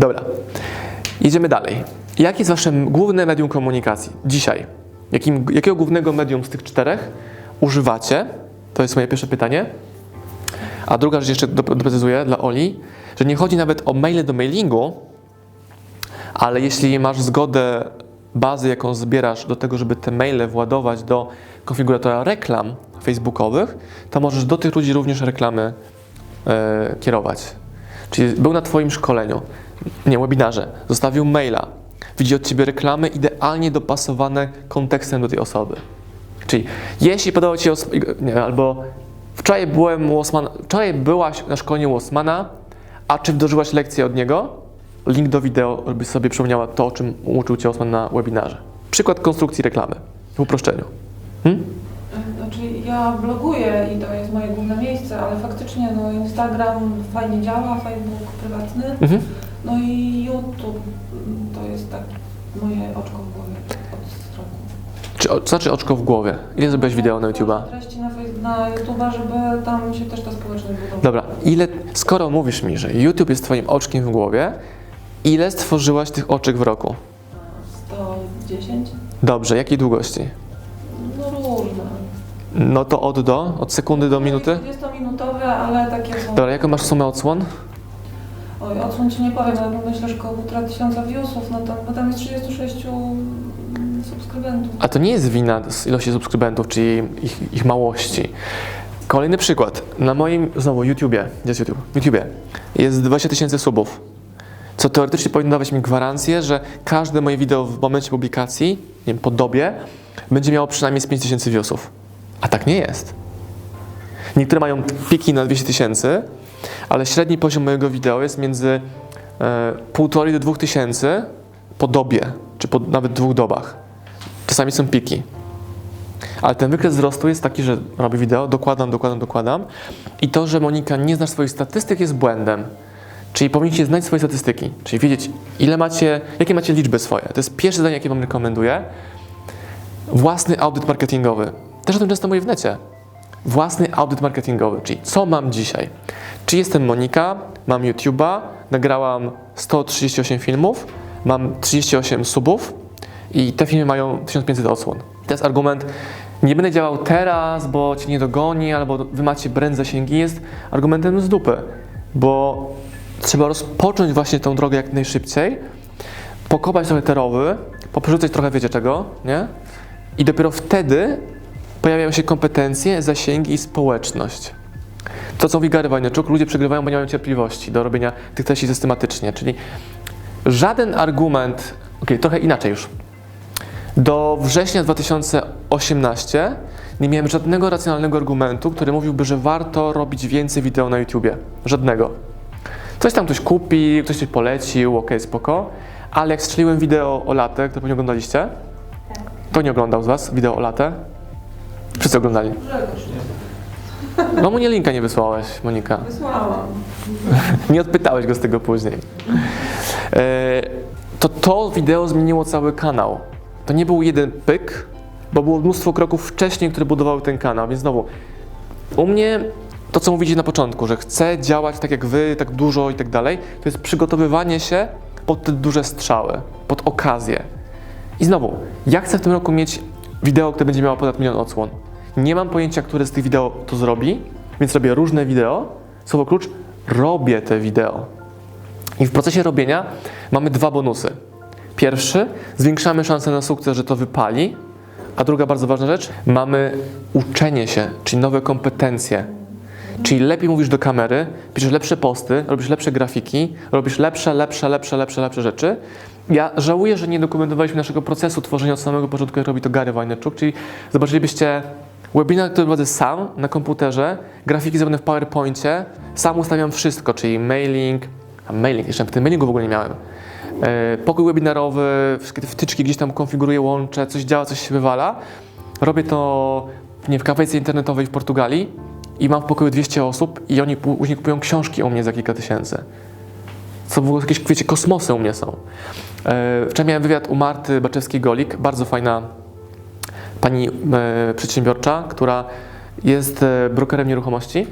Dobra, jedziemy dalej. Jakie jest wasze główne medium komunikacji dzisiaj? Jakim, jakiego głównego medium z tych czterech używacie? To jest moje pierwsze pytanie. A druga rzecz jeszcze dop- doprecyzuję dla Oli, że nie chodzi nawet o maile do mailingu, ale jeśli masz zgodę bazy, jaką zbierasz do tego, żeby te maile władować do konfiguratora reklam facebookowych, to możesz do tych ludzi również reklamy e, kierować. Czyli był na Twoim szkoleniu, nie, webinarze, zostawił maila, widzi od Ciebie reklamy idealnie dopasowane kontekstem do tej osoby. Czyli jeśli podobał Ci nie, albo wczoraj byłem wczoraj byłaś na szkoleniu u Osmana, a czy wdrożyłaś lekcję od niego? Link do wideo, żeby sobie przypomniała to, o czym uczył Cię Osman na webinarze. Przykład konstrukcji reklamy w uproszczeniu. Ja bloguję i to jest moje główne miejsce, ale faktycznie no, Instagram fajnie działa, Facebook prywatny, Mhm. no i YouTube to jest tak moje oczko w głowie od strony. Czy, o- co znaczy oczko w głowie? Ile zrobiłeś wideo na YouTube'a? Treści na, na YouTube'a, żeby tam się też ta społeczność budowała. Dobra, ile, skoro mówisz mi, że YouTube jest Twoim oczkiem w głowie, ile stworzyłaś tych oczek w roku? 110? Dobrze, jakiej długości? No to od do? Od sekundy do minuty? 20-minutowe, ale takie są... Dobra, jaką masz sumę odsłon? Oj, odsłon ci nie powiem, ale myślę, że około półtora tysiąca viewsów, no to bo tam jest 36 mm, subskrybentów. A to nie jest wina z ilości subskrybentów, czyli ich, ich małości. Kolejny przykład. Na moim, znowu, YouTubie, gdzie jest YouTube? YouTubie jest 20 tysięcy subów, co teoretycznie powinno dawać mi gwarancję, że każde moje wideo w momencie publikacji, nie wiem, po dobie, będzie miało przynajmniej z 5 tysięcy viewsów. A tak nie jest. Niektóre mają piki na 200 tysięcy, ale średni poziom mojego wideo jest między e, 1,5 do 2 tysięcy po dobie, czy po nawet dwóch dobach. Czasami są piki. Ale ten wykres wzrostu jest taki, że robię wideo, dokładam, dokładam, dokładam. I to, że Monika nie zna swoich statystyk jest błędem. Czyli powinniście znać swoje statystyki, czyli wiedzieć, ile macie, jakie macie liczby swoje. To jest pierwsze zdanie, jakie Wam rekomenduję. Własny audyt marketingowy. Też o tym często mówię w necie. Własny audyt marketingowy, czyli co mam dzisiaj? Czy jestem Monika, mam YouTube'a, nagrałam 138 filmów, mam 38 subów i te filmy mają 1500 odsłon. To jest argument, nie będę działał teraz, bo cię nie dogoni, albo wy macie brand zasięgi, jest argumentem z dupy, bo trzeba rozpocząć właśnie tą drogę jak najszybciej, pokopać trochę te rowy, poprzerzucać trochę wiecie czego, nie? I dopiero wtedy pojawiają się kompetencje, zasięgi i społeczność. To, co mówi Gary Vaynerchuk, ludzie przegrywają, bo nie mają cierpliwości do robienia tych treści systematycznie. Czyli żaden argument, okej, trochę inaczej już. Do września 2018 nie miałem żadnego racjonalnego argumentu, który mówiłby, że warto robić więcej wideo na YouTubie. Żadnego. Coś tam ktoś kupi, ktoś coś polecił, okej, spoko. Ale jak strzeliłem wideo o latę, które pewnie oglądaliście, to nie oglądał z Was wideo o latę? Wszyscy oglądali. No mu nie linka nie wysłałeś, Monika. wysłałam. Nie odpytałeś go z tego później. E, to to wideo zmieniło cały kanał. To nie był jeden pyk, bo było mnóstwo kroków wcześniej, które budowały ten kanał. Więc znowu, u mnie to, co mówicie na początku, że chcę działać tak jak wy, tak dużo i tak dalej, to jest przygotowywanie się pod te duże strzały, pod okazję. I znowu, ja chcę w tym roku mieć wideo, które będzie miało ponad milion odsłon. Nie mam pojęcia, które z tych wideo to zrobi, więc robię różne wideo. Słowo klucz, robię te wideo. I w procesie robienia mamy dwa bonusy. Pierwszy, zwiększamy szanse na sukces, że to wypali, a druga bardzo ważna rzecz, mamy uczenie się, czyli nowe kompetencje. Czyli lepiej mówisz do kamery, piszesz lepsze posty, robisz lepsze grafiki, robisz lepsze, lepsze, lepsze, lepsze, lepsze rzeczy. Ja żałuję, że nie dokumentowaliśmy naszego procesu tworzenia od samego początku, jak robi to Gary Vaynerchuk, czyli zobaczylibyście webinar, który prowadzę sam na komputerze, grafiki zrobione w PowerPoincie, sam ustawiam wszystko, czyli mailing, a mailing, jeszcze w tym mailingu w ogóle nie miałem. E, Pokój webinarowy, wszystkie te wtyczki gdzieś tam konfiguruję, łączę, coś działa, coś się wywala. Robię to nie, w kafejce internetowej w Portugalii i mam w pokoju 200 osób i oni później kupują książki u mnie za kilka tysięcy. Co ogóle jakieś, wiecie, kosmosy u mnie są. E, Wczoraj miałem wywiad u Marty Baczewskiej-Golik, bardzo fajna pani e, przedsiębiorcza, która jest e, brokerem nieruchomości.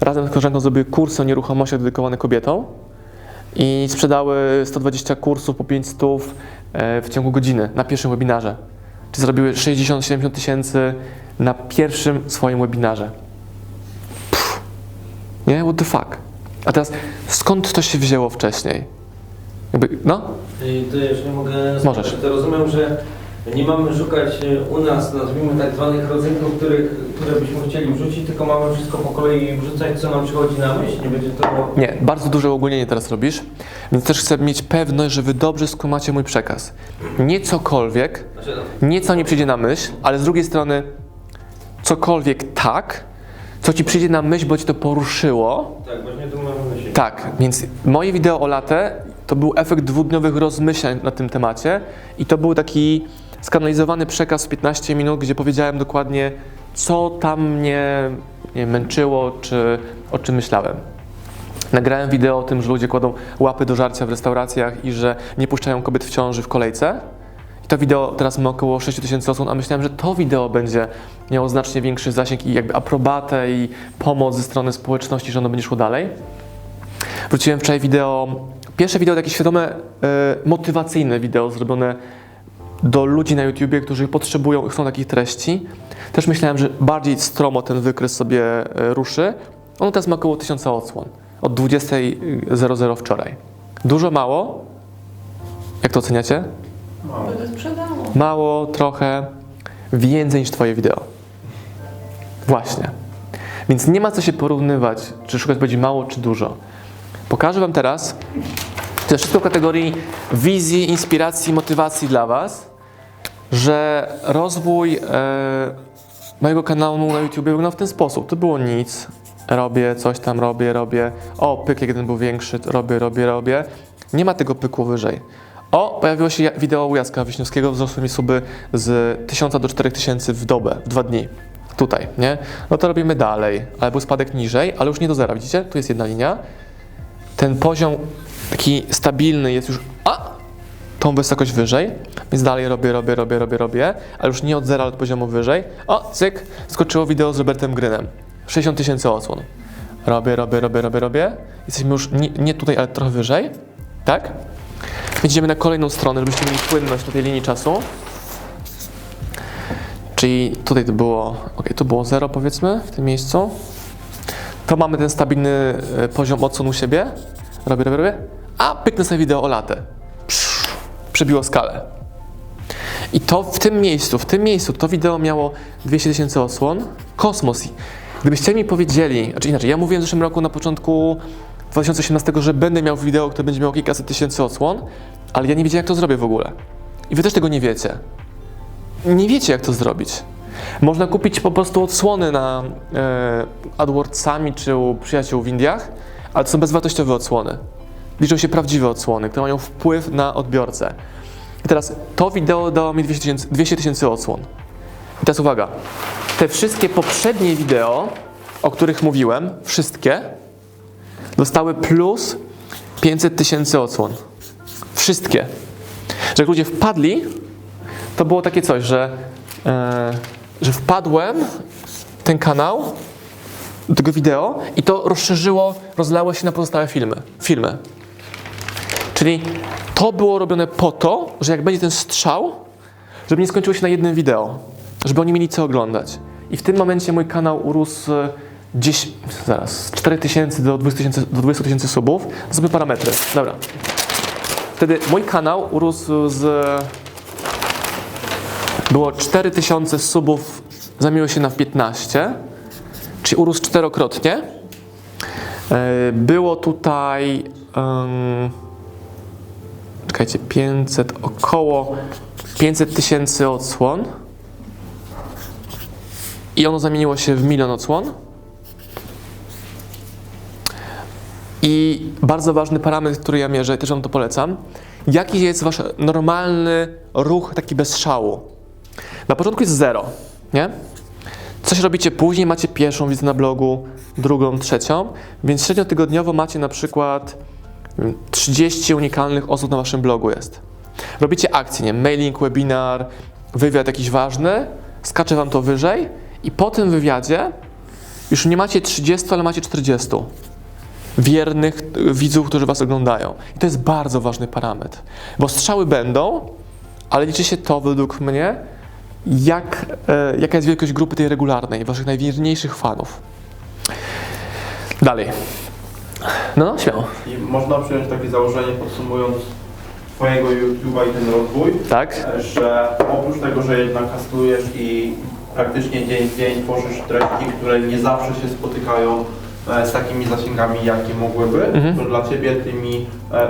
Razem z koleżanką zrobiły kursy o nieruchomościach dedykowane kobietom. i sprzedały 120 kursów po 500 e, w ciągu godziny na pierwszym webinarze. Czy zrobiły 60-70 tysięcy na pierwszym swoim webinarze. Pff. Nie? What the fuck? A teraz skąd to się wzięło wcześniej? Jakby, no? I to jeżeli mogę Możesz. to rozumiem, że nie mamy szukać u nas, nazwijmy tak zwanych rodzynków, których, które byśmy chcieli wrzucić, tylko mamy wszystko po kolei wrzucać, co nam przychodzi na myśl, nie będzie to... Nie, bardzo duże ogólnienie teraz robisz, więc też chcę mieć pewność, że wy dobrze skumacie mój przekaz. Nie cokolwiek, nie co mi przyjdzie na myśl, ale z drugiej strony cokolwiek tak, co ci przyjdzie na myśl, bo ci to poruszyło. tak, właśnie to mam na myśli. Tak, więc moje wideo o latę to był efekt dwudniowych rozmyślań na tym temacie i to był taki skanalizowany przekaz w 15 minut, gdzie powiedziałem dokładnie, co tam mnie nie, męczyło, czy o czym myślałem. Nagrałem wideo o tym, że ludzie kładą łapy do żarcia w restauracjach i że nie puszczają kobiet w ciąży w kolejce. I to wideo teraz ma około 6000 osób, a myślałem, że to wideo będzie miało znacznie większy zasięg i jakby aprobatę i pomoc ze strony społeczności, że ono będzie szło dalej. Wróciłem wczoraj wideo, pierwsze wideo takie świadome, e, motywacyjne wideo zrobione do ludzi na YouTubie, którzy potrzebują i chcą takich treści. Też myślałem, że bardziej stromo ten wykres sobie e, ruszy. Ono teraz ma około 1000 odsłon. Od 20.00 wczoraj. Dużo, mało? Jak to oceniacie? Sprzedało. Mało, trochę, więcej niż Twoje wideo. Właśnie. Więc nie ma co się porównywać, czy szukać będzie mało, czy dużo. Pokażę Wam teraz, to wszystko w kategorii wizji, inspiracji, motywacji dla Was, że rozwój e, mojego kanału na YouTube wyglądał w ten sposób. To było nic, robię, coś tam robię, robię. O, pyk jeden był większy, robię, robię, robię. Nie ma tego pyku wyżej. O, pojawiło się wideo u Jacka Wiśniewskiego, wzrosły mi suby z 1000 do 4000 w dobę, w dwa dni. Tutaj, nie? No to robimy dalej, ale był spadek niżej, ale już nie do zera, widzicie? Tu jest jedna linia. Ten poziom taki stabilny jest już, a, tą wysokość wyżej, więc dalej robię, robię, robię, robię, robię, ale już nie od zera, ale od poziomu wyżej. O, cyk, skoczyło wideo z Robertem Grynem. 60 tysięcy odsłon. Robię, robię, robię, robię, robię. Jesteśmy już nie, nie tutaj, ale trochę wyżej, tak? Idziemy na kolejną stronę, żebyście mieli płynność do tej linii czasu. Czyli tutaj to było, ok, to było 0 powiedzmy w tym miejscu. To mamy ten stabilny e, poziom odsłon u siebie. Robię, robię, robię. A pyknę sobie wideo o latę. Przebiło skalę. I to w tym miejscu, w tym miejscu to wideo miało 200 tysięcy odsłon. Kosmos. Gdybyście mi powiedzieli, znaczy inaczej, ja mówiłem w zeszłym roku na początku 2018, że będę miał wideo, które będzie miało kilkaset tysięcy odsłon, ale ja nie wiedziałem, jak to zrobię w ogóle. I wy też tego nie wiecie. Nie wiecie, jak to zrobić. Można kupić po prostu odsłony na e, AdWordsami czy u przyjaciół w Indiach, ale to są bezwartościowe odsłony. Liczą się prawdziwe odsłony, które mają wpływ na odbiorcę. I teraz to wideo dało mi 200 tysięcy 200 tysięcy odsłon. I teraz uwaga, te wszystkie poprzednie wideo, o których mówiłem, wszystkie, dostały plus 500 tysięcy odsłon. Wszystkie. Że jak ludzie wpadli, to było takie coś, że, e, że wpadłem w ten kanał, do tego wideo i to rozszerzyło, rozlało się na pozostałe filmy. filmy. Czyli to było robione po to, że jak będzie ten strzał, żeby nie skończyło się na jednym wideo, żeby oni mieli co oglądać. I w tym momencie mój kanał urósł e, gdzieś, zaraz, z 4 tysięcy do 20 tysięcy do 20 tysięcy subów. Sobie parametry. Dobra. Wtedy mój kanał urósł z... Było 4 tysiące subów, zamieniło się na 15, czyli urósł czterokrotnie. E, Było tutaj... em, czekajcie, 500, około 500 tysięcy odsłon. I ono zamieniło się w milion odsłon. I bardzo ważny parametr, który ja mierzę, też wam to polecam. Jaki jest wasz normalny ruch taki bez szału? Na początku jest zero, nie? Coś robicie później, macie pierwszą wizytę na blogu, drugą, trzecią, więc średnio tygodniowo macie na przykład nie wiem, 30 unikalnych osób na waszym blogu jest. Robicie akcję, nie? Mailing, webinar, wywiad jakiś ważny, skacze wam to wyżej i po tym wywiadzie już nie macie 30, ale macie 40. wiernych y, widzów, którzy Was oglądają. I to jest bardzo ważny parametr, bo strzały będą, ale liczy się to według mnie, jak, e, jaka jest wielkość grupy tej regularnej, Waszych najwierniejszych fanów. Dalej. No, no, śmiało. I można przyjąć takie założenie, podsumując Twojego YouTube'a i ten rozwój, Tak? że oprócz tego, że jednak hastujesz i praktycznie dzień w dzień tworzysz treści, które nie zawsze się spotykają e, z takimi zasięgami, jakie mogłyby, Mhm. to dla Ciebie tymi e,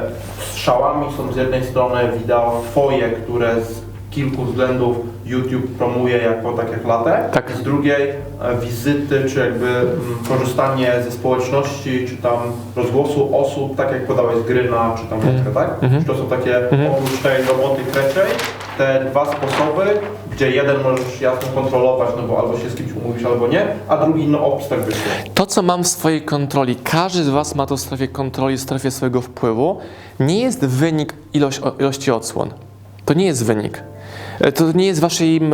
strzałami są z jednej strony wideo Twoje, które z kilku względów YouTube promuje jako tak jak latę, Tak. z drugiej e, wizyty, czy jakby mm, korzystanie ze społeczności, czy tam rozgłosu osób, tak jak podałeś z gry na, czy tam Mhm. tak? Mhm. Czy to są takie, Mhm. oprócz tej roboty kreczej, te dwa sposoby, gdzie jeden możesz jasno kontrolować, no bo albo się z kimś umówisz, albo nie, a drugi no opis tak wyszło. To, co mam w swojej kontroli, każdy z Was ma to w strefie kontroli, w strefie swojego wpływu, nie jest wynik ilość, ilości odsłon. To nie jest wynik. E, To nie jest Waszej m,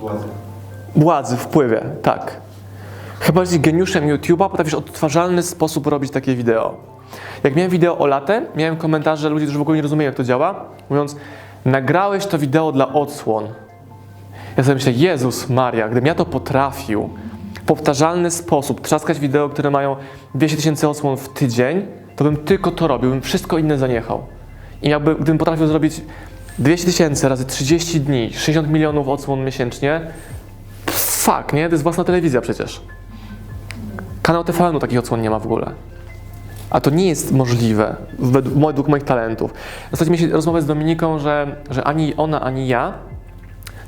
Ładnie. władzy, wpływie, tak. Chyba jesteś geniuszem YouTube'a, potrafisz odtwarzalny sposób robić takie wideo. Jak miałem wideo o latę, miałem komentarze ludzi, którzy w ogóle nie rozumieją, jak to działa, mówiąc, nagrałeś to wideo dla odsłon. Ja sobie myślę, Jezus Maria, gdybym ja to potrafił w powtarzalny sposób trzaskać wideo, które mają 200 tysięcy odsłon w tydzień, to bym tylko to robił, bym wszystko inne zaniechał. I jakby, gdybym potrafił zrobić 200 tysięcy razy 30 dni, 60 milionów odsłon miesięcznie, fuck, nie? To jest własna telewizja przecież. Kanał TVN-u takich odsłon nie ma w ogóle. A to nie jest możliwe według, moich talentów. Ostatnio mieliśmy rozmowę z Dominiką, że, że ani ona, ani ja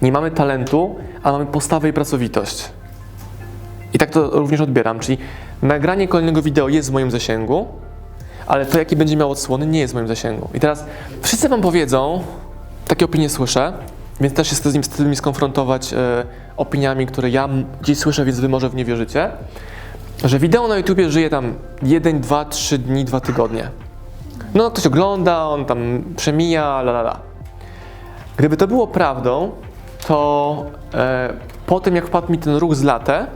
nie mamy talentu, a mamy postawę i pracowitość. I tak to również odbieram, czyli nagranie kolejnego wideo jest w moim zasięgu, ale to, jaki będzie miał odsłony, nie jest w moim zasięgu. I teraz wszyscy wam powiedzą, takie opinie słyszę, więc też się z tymi, z tymi skonfrontować e, opiniami, które ja gdzieś słyszę, więc wy może w nie wierzycie, że wideo na YouTubie żyje tam 1, 2, 3 dni, 2 tygodnie. No, ktoś ogląda, on tam przemija, la la la. Gdyby to było prawdą, to e, po tym jak wpadł mi ten ruch z latę,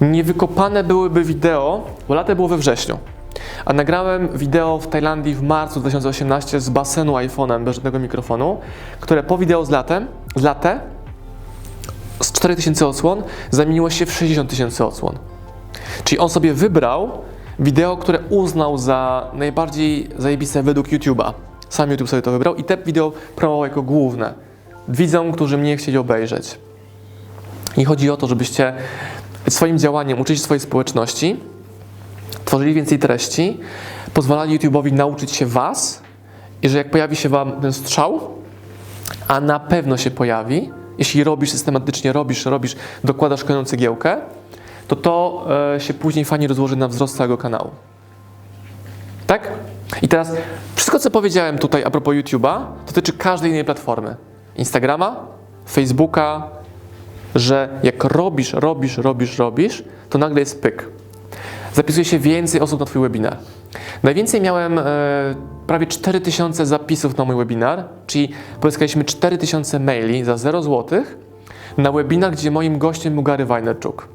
niewykopane byłyby wideo, bo latę było we wrześniu. A nagrałem wideo w Tajlandii w marcu 2018 z basenu iPhone'em bez żadnego mikrofonu, które po wideo z latem, z latę, z 4000 odsłon zamieniło się w 60 tysięcy odsłon. Czyli on sobie wybrał wideo, które uznał za najbardziej zajebiste według YouTube'a. Sam YouTube sobie to wybrał i te wideo promował jako główne. Widzom, którzy mnie chcieli obejrzeć. I chodzi o to, żebyście swoim działaniem uczyli swojej społeczności, tworzyli więcej treści, pozwalali YouTube'owi nauczyć się Was i że jak pojawi się Wam ten strzał, a na pewno się pojawi, jeśli robisz systematycznie, robisz, robisz, dokładasz kolejną cegiełkę, to to e, się później fajnie rozłoży na wzrost całego kanału. Tak? I teraz wszystko, co powiedziałem tutaj a propos YouTube'a, dotyczy każdej innej platformy. Instagrama, Facebooka, że jak robisz, robisz, robisz, robisz, to nagle jest pyk. Zapisuje się więcej osób na Twój webinar. Najwięcej miałem e, prawie 4000 zapisów na mój webinar, czyli pozyskaliśmy 4000 maili za 0 zł na webinar, gdzie moim gościem był Gary Vaynerchuk.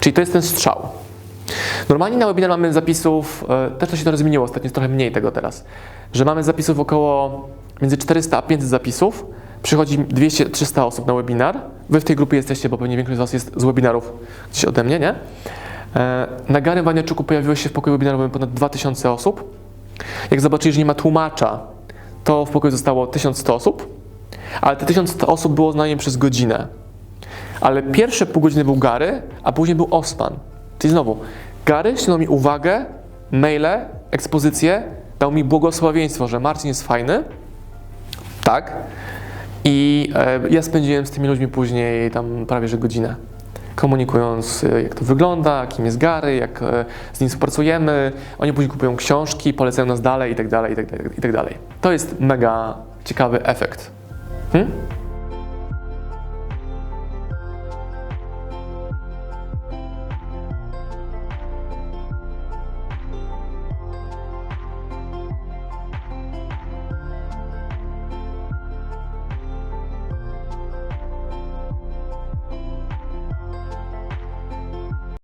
Czyli to jest ten strzał. Normalnie na webinar mamy zapisów, e, też to się trochę zmieniło, ostatnio jest trochę mniej tego teraz, że mamy zapisów około między 400 a 500 zapisów, przychodzi 200-300 osób na webinar. Wy w tej grupie jesteście, bo pewnie większość z Was jest z webinarów gdzieś ode mnie, nie? E, Na Garym Waniaczuku pojawiło się w pokoju webinarowym ponad 2000 osób. Jak zobaczyli, że nie ma tłumacza, to w pokoju zostało 1100 osób, ale te 1100 osób było z nami przez godzinę. Ale pierwsze pół godziny był Gary, a później był Osman. Czyli znowu, Gary ściągnął mi uwagę, maile, ekspozycje, dał mi błogosławieństwo, że Marcin jest fajny. Tak. I e, ja spędziłem z tymi ludźmi później tam prawie że godzinę. Komunikując, e, jak to wygląda, kim jest Gary, jak e, z nim współpracujemy. Oni później kupują książki, polecają nas dalej i tak dalej, i tak dalej, i tak dalej. To jest mega ciekawy efekt. Hmm?